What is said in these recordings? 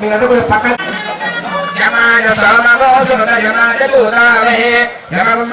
మీరందరూ కొంచెం పక్కన యమాయ సోమగో యమాయ దూరావే యమగుండ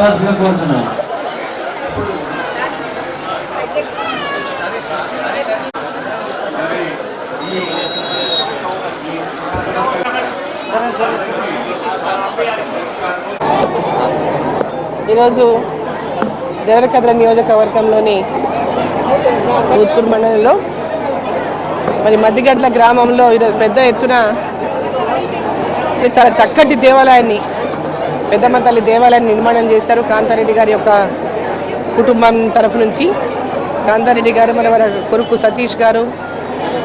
కోరుతున్నాను ఈరోజు దేవరకద్ర నియోజకవర్గంలోని ఉత్పూర్ మండలంలో మరి మద్దిగడ్ల గ్రామంలో ఈరోజు పెద్ద ఎత్తున చాలా చక్కటి దేవాలయాన్ని పెద్దమ్మ తల్లి దేవాలయాన్ని నిర్మాణం చేశారు కాంతారెడ్డి గారి యొక్క కుటుంబం తరఫు నుంచి. కాంతారెడ్డి గారు మరి వారి కొడుకు సతీష్ గారు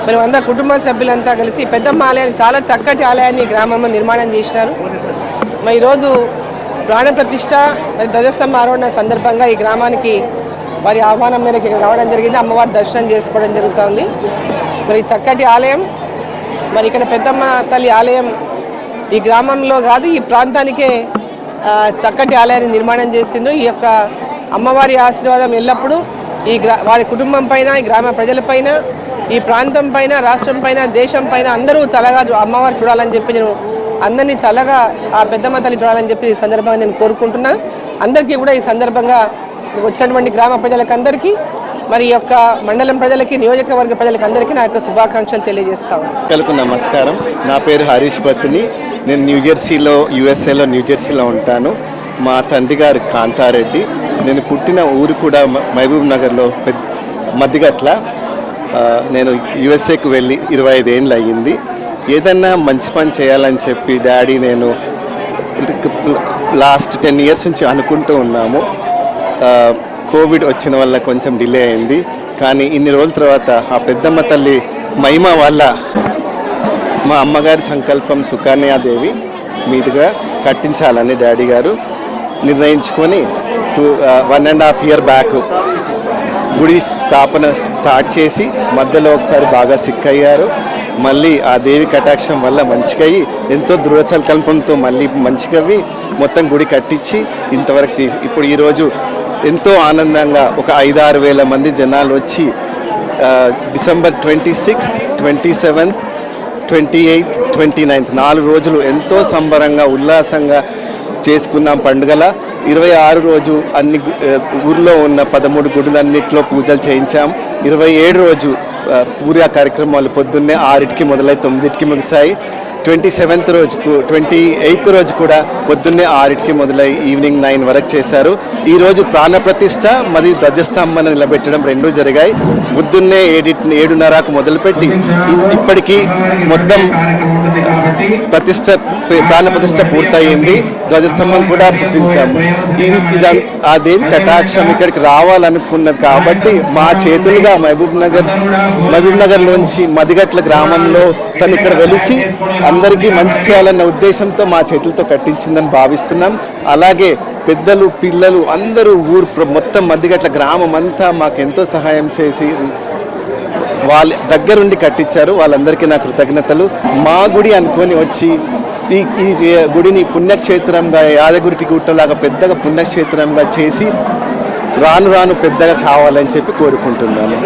మరి అంతా కుటుంబ సభ్యులంతా కలిసి పెద్దమ్మ ఆలయాన్ని చాలా చక్కటి ఆలయాన్ని గ్రామంలో నిర్మాణం చేసినారు. మరి ఈరోజు ప్రాణ ప్రతిష్ట మరి ధ్వజస్తంభ ఆరోహణ సందర్భంగా ఈ గ్రామానికి వారి ఆహ్వానం మేరకు ఇక్కడ రావడం జరిగింది. అమ్మవారి దర్శనం చేసుకోవడం జరుగుతుంది. మరి ఈ చక్కటి ఆలయం మరి ఇక్కడ పెద్దమ్మ తల్లి ఆలయం ఈ గ్రామంలో కాదు ఈ ప్రాంతానికే చక్కటి ఆలయాన్ని నిర్మాణం చేసిండ్రు. ఈ యొక్క అమ్మవారి ఆశీర్వాదం ఎల్లప్పుడూ ఈ గ్రా వారి కుటుంబం పైన ఈ గ్రామ ప్రజలపైన ఈ ప్రాంతం పైన రాష్ట్రం పైన దేశం పైన అందరూ చల్లగా అమ్మవారు చూడాలని చెప్పి నేను అందరినీ చల్లగా ఆ పెద్దమ్మ తల్లి చూడాలని చెప్పి ఈ సందర్భంగా నేను కోరుకుంటున్నాను అందరికీ కూడా ఈ సందర్భంగా వచ్చినటువంటి గ్రామ ప్రజలకందరికీ మరి ఈ యొక్క మండలం ప్రజలకి నియోజకవర్గ ప్రజలకి అందరికీ నా యొక్క శుభాకాంక్షలు తెలియజేస్తాను కలుపు నమస్కారం. నా పేరు హరీష్ బత్తిని. నేను న్యూజెర్సీలో యుఎస్ఏలో న్యూజెర్సీలో ఉంటాను. మా తండ్రి గారు కాంతారెడ్డి. నేను పుట్టిన ఊరు కూడా మ- మహబూబ్ నగర్లో పెద్ద మధ్యగట్ల నేను యుఎస్ఏకి వెళ్ళి ఇరవై ఐదేళ్ళు అయ్యింది. ఏదన్నా మంచి పని చేయాలని చెప్పి డాడీ నేను లాస్ట్ టెన్ ఇయర్స్ నుంచి అనుకుంటూ ఉన్నాము. కోవిడ్ వచ్చిన వల్ల కొంచెం డిలే అయింది. కానీ ఇన్ని రోజుల తర్వాత ఆ పెద్దమ్మ తల్లి మహిమ వల్ల మా అమ్మగారి సంకల్పం సుకన్యాదేవి మీదుగా కట్టించాలని డాడీ గారు నిర్ణయించుకొని two one and half year back గుడి స్థాపన స్టార్ట్ చేసి మధ్యలో ఒకసారి బాగా సిక్ అయ్యారు. మళ్ళీ ఆ దేవి కటాక్షం వల్ల మంచిగయ్యి ఎంతో దృఢ సంకల్పంతో మళ్ళీ మంచిగవి మొత్తం గుడి కట్టించి ఇంతవరకు తీసి ఇప్పుడు ఈరోజు ఎంతో ఆనందంగా ఒక ఐదారు వేల మంది జనాలు వచ్చి December twenty sixth twenty seventh twenty eighth twenty ninth. నాలుగు రోజులు ఎంతో సంబరంగా ఉల్లాసంగా చేసుకున్నాం పండుగల. ఇరవై ఆరు రోజు అన్ని ఊర్లో ఉన్న పదమూడు గుడులన్నిట్లో పూజలు చేయించాం. ఇరవై ఏడు రోజు పూజా కార్యక్రమాలు పొద్దున్నే ఆరింటికి మొదలై తొమ్మిదింటికి ముగిశాయి. ట్వంటీ సెవెంత్ రోజుకు ట్వంటీ ఎయిత్ రోజు కూడా పొద్దున్నే ఆరింటికి మొదలై ఈవినింగ్ నైన్ వరకు చేశారు. ఈరోజు ప్రాణప్రతిష్ట ప్రాణప్రతిష్ఠ మరియు ధ్వజస్తంభన నిలబెట్టడం రెండూ జరిగాయి. పొద్దున్నే ఏడి ఏడున్నరకు మొదలుపెట్టి ఇప్పటికీ మొత్తం ప్రతిష్ట ప్రాణప్రతిష్ట పూర్తయింది. ధ్వజస్తంభం కూడా పుట్టించాము. ఆ దేవి కటాక్షం ఇక్కడికి రావాలనుకున్నది కాబట్టి మా చేతులుగా మహబూబ్ నగర్ మహబూబ్ నగర్లోంచి మదిగట్ల గ్రామంలో తను ఇక్కడ వెలిసి అందరికీ మంచి చేయాలన్న ఉద్దేశంతో మా చేతులతో కట్టించిందని భావిస్తున్నాం. అలాగే పెద్దలు పిల్లలు అందరూ ఊరు మొత్తం మద్దిగట్ల గ్రామం అంతా మాకు ఎంతో సహాయం చేసి వాళ్ళ దగ్గరుండి కట్టించారు. వాళ్ళందరికీ నా కృతజ్ఞతలు. మా గుడి అనుకొని వచ్చి ఈ ఈ గుడిని పుణ్యక్షేత్రంగా యాదగిరికి గుట్టలాగా పెద్దగా పుణ్యక్షేత్రంగా చేసి రాను రాను పెద్దగా కావాలని చెప్పి కోరుకుంటున్నాను.